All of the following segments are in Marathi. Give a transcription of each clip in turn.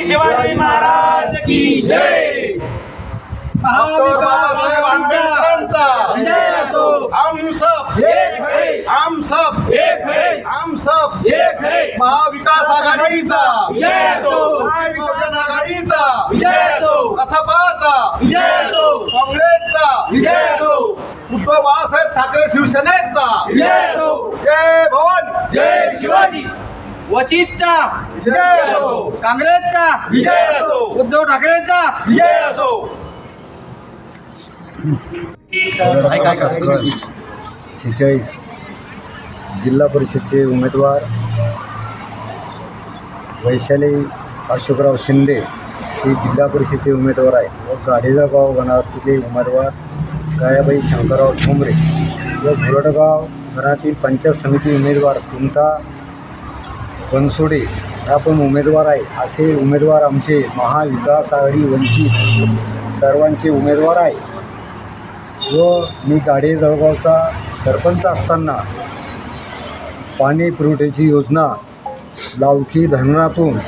शिवाजी महाराज की जय. डॉक्टर बाबासाहेब आंबेडकरांचा. विजय असो हम सब एक है. हम सब एक है. हम सब एक है. महाविकास आघाडीचा. विजय असो. महाविकास आघाडीचा. विजय असो. कसबाचा विजय असो. काँग्रेसचा. विजय असो. उद्धव बाळासाहेब ठाकरे शिवसेनेचा. विजय असो. जय भवन. जय शिवाजी. वचितचा जय असो. काँग्रेसचा विजय असो. उद्धव ठाकरेंचा विजय असो. छेचाळीस. जिल्हा परिषदचे उमेदवार वैशाली अशोकराव शिंदे हे जिल्हा परिषदेचे उमेदवार आहे व गाडेगाव गणातील उमेदवार गायाबाई शंकरराव ठोंबरे. व घोरडगाव गणातील पंचायत समिती उमेदवार कुंता बनसोडे हा पण उमेदवार आहे. असे उमेदवार आमचे महाविकास आघाडी वंचित सर्वांचे उमेदवार आहे. व मी गाडे जळगावचा सरपंच असताना पाणी पुरवठ्याची योजना लावकी धरणातून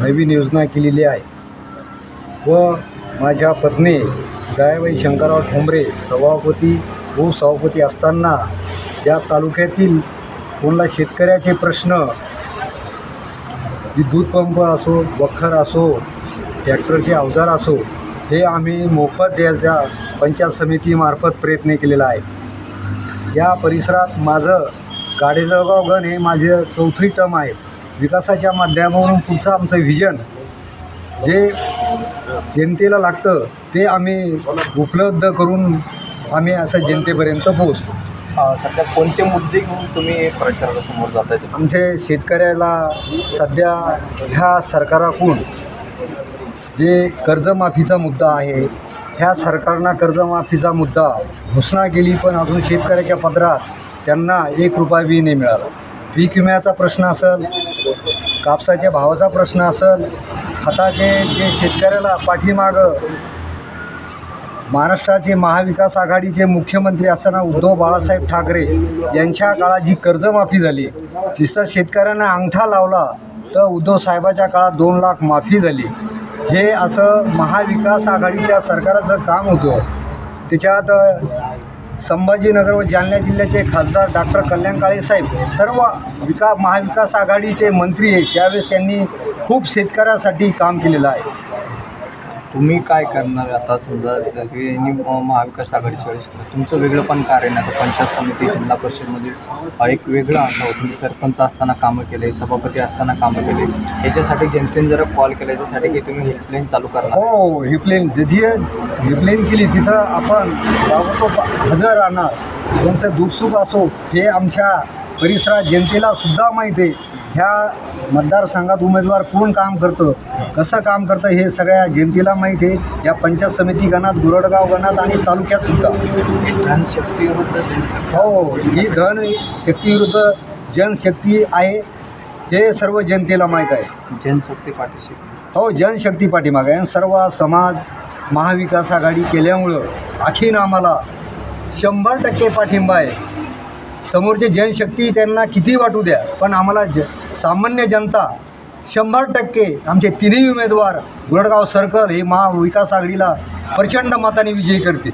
नवीन योजना केलेली आहे. व माझ्या पत्नी गायबाई शंकरराव ठोंबरे सभापती उपसभापती असताना त्या तालुक्यातील कोणला शेतकऱ्याचे प्रश्न विद्युत पंप असो वखर असो ट्रॅक्टरचे अवजार असो हे आम्ही मोफत द्यायचा पंचायत समितीमार्फत प्रयत्न केलेला आहे. या परिसरात माझं गाडेजळगाव गण हे माझे चौथी टर्म आहे. विकासाच्या माध्यमावरून पुढचं आमचं व्हिजन जे जनतेला लागतं ते आम्ही उपलब्ध करून आम्ही असं जनतेपर्यंत पोहोचतो. सध्या कोणते मुद्दे घेऊन तुम्ही प्रचारासमोर जात आहे आमचे शेतकऱ्याला सध्या ह्या सरकाराकडून जे कर्जमाफीचा मुद्दा आहे ह्या सरकारनं कर्जमाफीचा मुद्दा घोषणा केली पण अजून शेतकऱ्याच्या पदरात त्यांना एक रुपया बी नाही मिळाला. पीक विम्याचा प्रश्न असेल कापसाच्या भावाचा प्रश्न असेल खताचे जे शेतकऱ्याला पाठीमागं महाराष्ट्राचे महाविकास आघाडीचे मुख्यमंत्री असताना उद्धव बाळासाहेब ठाकरे यांच्या काळात जी कर्जमाफी झाली नुसतं शेतकऱ्यांना अंगठा लावला तर उद्धव साहेबाच्या काळात दोन लाख माफी झाली. हे असं महाविकास आघाडीच्या सरकाराचं काम होतं. त्याच्यात संभाजीनगर व जालना जिल्ह्याचे खासदार डॉक्टर कल्याण काळे साहेब सर्व विका महाविकास आघाडीचे मंत्री आहेत. त्यावेळेस त्यांनी खूप शेतकऱ्यासाठी काम केलेलं आहे. तुम्ही काय करणार आता? समजा यांनी महाविकास आघाडीच्या वेळेस केलं. तुमचं वेगळं पण कार्य नाही. आता पंचायत समिती जिल्हा परिषदमध्ये एक वेगळं असावं तुम्ही सरपंच असताना कामं केले सभापती असताना कामं केले. याच्यासाठी जनतेने जरा कॉल केला याच्यासाठी की तुम्ही हेल्पलाईन चालू करणार. हो हिप्लेन जिथे हिप्लेन केली तिथं आपण हजर राहणार. त्यांचं दुःखसुख असो हे आमच्या परिसरात जनतेला सुद्धा माहीत आहे. ह्या मतदारसंघात उमेदवार कोण काम करतं कसं काम करतं हे सगळ्या जनतेला माहीत आहे. या पंचायत समिती गणात गुरडगाव गणात आणि तालुक्यात सुद्धा. जनशक्ती हो ही धन शक्तीविरुद्ध जनशक्ती आहे हे सर्व जनतेला माहीत आहे. जनशक्ती पाठीशी. हो जनशक्ती पाठीमागे आहे. आणि सर्व समाज महाविकास आघाडी केल्यामुळं आणखीन आम्हाला शंभर टक्के पाठिंबा आहे. समोरचे जनशक्ती त्यांना किती वाटू द्या पण आम्हाला ज सामान्य जनता शंभर टक्के आमचे तिन्ही उमेदवार गुरडगाव सर्कल हे महाविकास आघाडीला प्रचंड मताने विजयी करतील.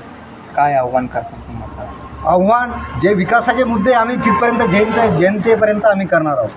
काय आव्हान तुम्हाला? आव्हान जे विकासाचे मुद्दे आम्ही तिथपर्यंत जनते जनतेपर्यंत आम्ही करणार आहोत.